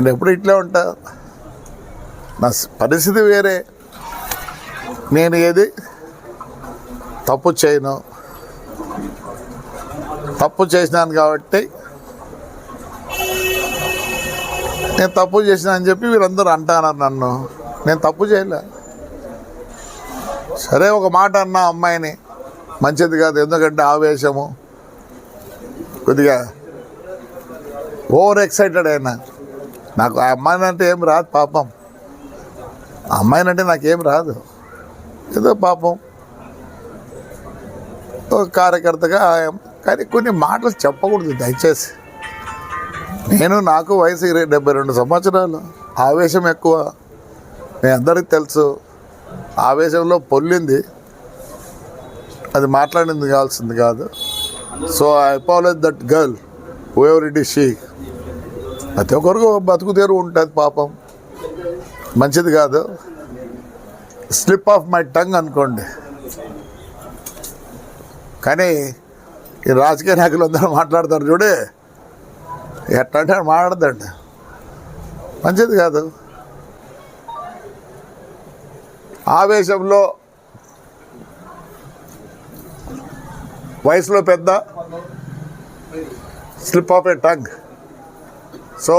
నేను ఎప్పుడు ఇట్లే ఉంటా. నా పరిస్థితి వేరే. నేను ఏది తప్పు చేయను. తప్పు చేసినాను కాబట్టి నేను తప్పు చేసిన అని చెప్పి వీరందరూ అంటున్నారు నన్ను. నేను తప్పు చేయలే. సరే ఒక మాట అన్నా అమ్మాయిని. మంచిది కాదు ఎందుకంటే ఆవేశము. కొద్దిగా ఓవర్ ఎక్సైటెడ్ అయినా. నాకు ఆ అమ్మాయిని అంటే ఏం రాదు పాపం. ఆ అమ్మాయిని అంటే నాకేం రాదు. ఏదో పాపం. ఒక కార్యకర్తగా కానీ కొన్ని మాటలు చెప్పకూడదు దయచేసి. నేను నాకు వయసు ఇరవై డెబ్బై రెండు సంవత్సరాలు. ఆవేశం ఎక్కువ. మీ అందరికీ తెలుసు. ఆవేశంలో పొల్లింది. అది మాట్లాడింది కావాల్సింది కాదు. So I apologise that girl whoever it is she ప్రతి ఒక్కరికి ఒక బతుకు ఉంటుంది పాపం. మంచిది కాదు. స్లిప్ ఆఫ్ మై టంగ్ అనుకోండి. కానీ ఈ రాజకీయ నాయకులు అందరూ మాట్లాడతారు చూడే. ఎట్లా అంటే మాట్లాడదండి మంచిది కాదు. ఆవేశంలో వయసులో పెద్ద slip of a tongue. So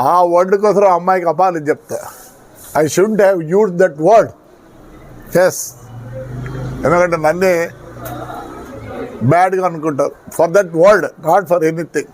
ఆ వర్డ్ కోసం అమ్మాయికి అపాలని చెప్తా. I should have used that word as ఎందుకంటే నన్నే బ్యాడ్గా అనుకుంటారు. For that word not for anything